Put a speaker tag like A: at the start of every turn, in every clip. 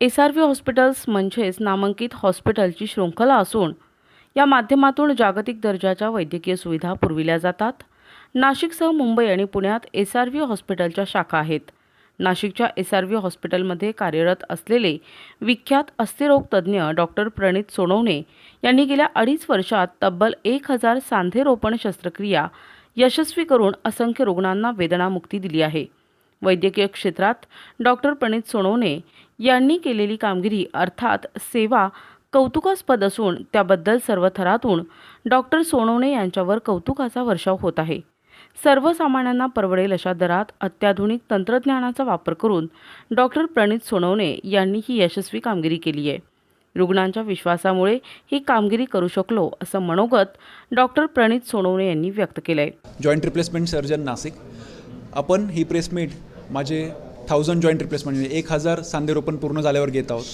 A: S R V hospitals म्हणजेच नामांकित हॉस्पिटलची शृंखला असून या माध्यमातून जागतिक दर्जाच्या वैद्यकीय सुविधा पुरविल्या जातात. नाशिकसह मुंबई आणि पुण्यात एस आर व्ही हॉस्पिटलच्या शाखा आहेत. नाशिकच्या एस आर व्ही हॉस्पिटलमध्ये कार्यरत असलेले विख्यात अस्थिरोग तज्ज्ञ डॉक्टर प्रणित सोनवणे यांनी गेल्या अडीच वर्षात तब्बल एक हजार सांधेरोपण शस्त्रक्रिया यशस्वी करून असंख्य रुग्णांना वेदनामुक्ती दिली आहे. वैद्यकीय क्षेत्रात डॉक्टर प्रणित सोनवणे यांनी केलेली कामगिरी अर्थात सेवा कौतुकास्पद असून त्याबद्दल सर्व थरातून डॉक्टर सोनवणे यांच्यावर कौतुकाचा वर्षाव होत आहे. सर्वसामान्यांना परवडेल अशा दरात अत्याधुनिक तंत्रज्ञानाचा वापर करून डॉक्टर प्रणित सोनवणे यांनी ही यशस्वी कामगिरी केली आहे. रुग्णांच्या विश्वासामुळे ही कामगिरी करू शकलो असं मनोगत डॉक्टर प्रणित सोनवणे यांनी व्यक्त केलं आहे
B: जॉईंट रिप्लेसमेंट सर्जन नाशिक. आपण ही प्रेस मीट माझे थाउजंड जॉईंट रिप्लेसमेंट म्हणजे एक हजार सांधेरोपण पूर्ण झाल्यावर घेत आहोत.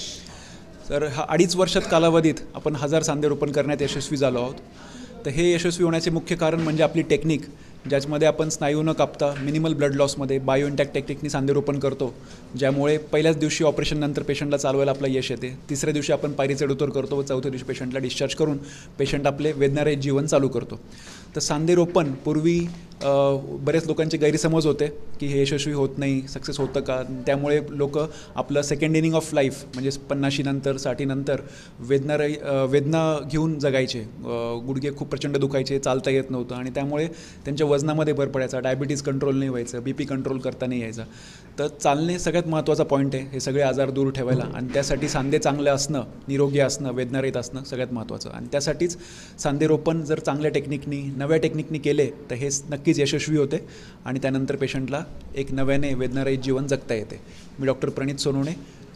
B: तर हा अडीच वर्षात कालावधीत आपण हजार सांधेरोपण करण्यात यशस्वी झालो आहोत. तर हे यशस्वी होण्याचे मुख्य कारण म्हणजे आपली टेक्निक ज्याच्यामध्ये आपण स्नायू न कापता मिनिमल ब्लड लॉसमध्ये बायो इंटॅक्ट टेक्निकनी सांधेरोपण करतो ज्यामुळे पहिल्याच दिवशी ऑपरेशननंतर पेशंटला चालवायला आपलं यश येते. तिसऱ्या दिवशी आपण पायरी चढउतर करतो व चौथ्या दिवशी पेशंटला डिस्चार्ज करून पेशंट आपले वेदनारे जीवन चालू करतो. तर सांधेरोपण पूर्वी बरेच लोकांचे गैरसमज होते की हे यशस्वी होत नाही सक्सेस होतं का? त्यामुळे लोक आपलं सेकंड इनिंग ऑफ लाईफ म्हणजे पन्नाशीनंतर साठीनंतर वेदना वेदना घेऊन जगायचे. गुडघे खूप प्रचंड दुखायचे चालता येत नव्हतं आणि त्यामुळे त्यांच्या वजनामध्ये भर पडायचा डायबिटीज कंट्रोल नाही व्हायचं बी पी कंट्रोल करता नाही यायचं. तर चालणे सगळ्यात महत्त्वाचा पॉईंट आहे हे सगळे आजार दूर ठेवायला. आणि त्यासाठी सांधे चांगले असणं निरोगी असणं वेदनारहित असणं सगळ्यात महत्त्वाचं. आणि त्यासाठीच सांधेरोपण जर चांगल्या टेक्निकनी नव्या टेक्निकनी केले तर हे नक्कीच यशस्वी होते. आणि त्यानंतर पेशंटला एक नव्याने वेदनारहित जीवन जगता येते. मी doctor Pranit Sonawane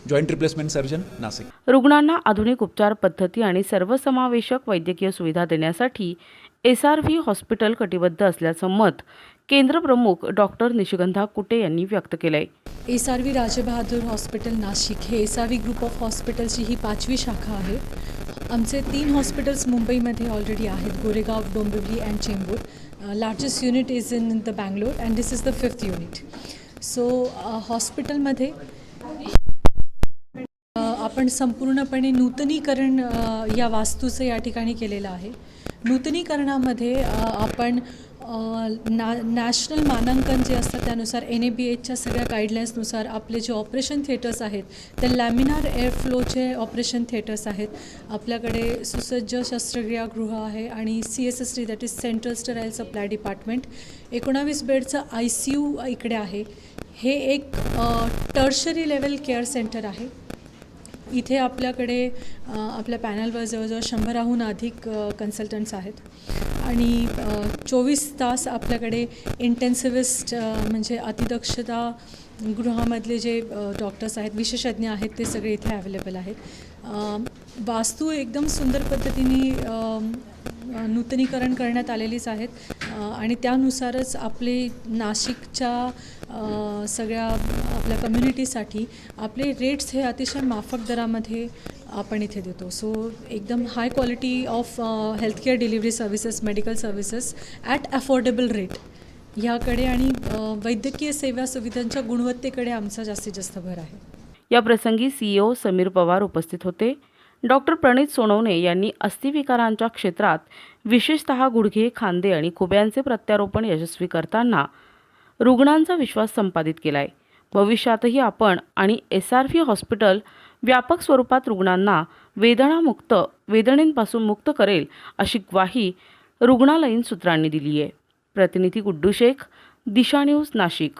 B: joint replacement surgeon Nashik.
A: रुग्णांना आधुनिक उपचार पद्धती आणि सर्वसमावेशक वैद्यकीय सुविधा देण्यासाठी एस आर व्ही हॉस्पिटल कटिबद्ध असल्याचं मत केंद्रप्रमुख डॉक्टर निशिगंधा कुटे यांनी व्यक्त केलं आहे
C: S R V Rajbahadur hospital Nashik हे S R V group of हॉस्पिटलची ही पाचवी शाखा आहे. आमचे तीन हॉस्पिटल्स मुंबईमध्ये ऑलरेडी आहेत Goregaon Dombivli and Chembur. Largest unit is in the Bangalore and this is the fifth unit so हॉस्पिटलमध्ये आपण संपूर्णपणे नूतनीकरण या वास्तूचं या ठिकाणी केलेलं आहे. नूतनीकरणामध्ये आपण ना नॅशनल मानांकन जे असतं त्यानुसार एन ए बी एचच्या सगळ्या गाईडलाईन्सनुसार आपले जे ऑपरेशन थिएटर्स आहेत ते लॅमिनार एअरफ्लोचे ऑपरेशन थिएटर्स आहेत. आपल्याकडे सुसज्ज शस्त्रक्रियागृह आहे आणि C S S T that is central sterile supply department एकोणावीस बेडचं आय सी यू इकडे आहे. हे एक टर्शरी लेवल केअर सेंटर आहे. इथे आपल्याकडे आपल्या पॅनलवर जवळजवळ शंभराहून अधिक कन्सल्टंट्स आहेत. आणि चोवीस तास आपल्याकडे इंटेन्सिव्हिस्ट म्हणजे अतिदक्षता गृहामधले जे डॉक्टर्स आहेत विशेषज्ञ आहेत ते सगळे इथे अवेलेबल आहेत. वास्तू एकदम सुंदर पद्धतीने नूतनीकरण करण्यात आलेलीच आहेत. आणि त्यानुसारच आपले नाशिकच्या सगळ्या आपल्या कम्युनिटीसाठी आपले रेट्स हे अतिशय माफक दरामध्ये आपण इथे देतो. सो एकदम high quality of healthcare delivery services medical services at affordable rate ह्याकडे आणि वैद्यकीय सेवा सुविधांच्या गुणवत्तेकडे आमचा जास्तीत जास्त भर आहे.
A: या प्रसंगी सीईओ समीर पवार उपस्थित होते. डॉक्टर प्रणित सोनवणे यांनी अस्थिविकारांच्या क्षेत्रात विशेषतः गुडघे खांदे आणि खुब्यांचे प्रत्यारोपण यशस्वी करताना रुग्णांचा विश्वास संपादित केला आहे भविष्यातही आपण आणि एस आर व्ही हॉस्पिटल व्यापक स्वरूपात रुग्णांना वेदनामुक्त वेदनेपासून मुक्त करेल अशी ग्वाही रुग्णालयीन सूत्रांनी दिली आहे प्रतिनिधी गुड्डू शेख दिशा न्यूज नाशिक.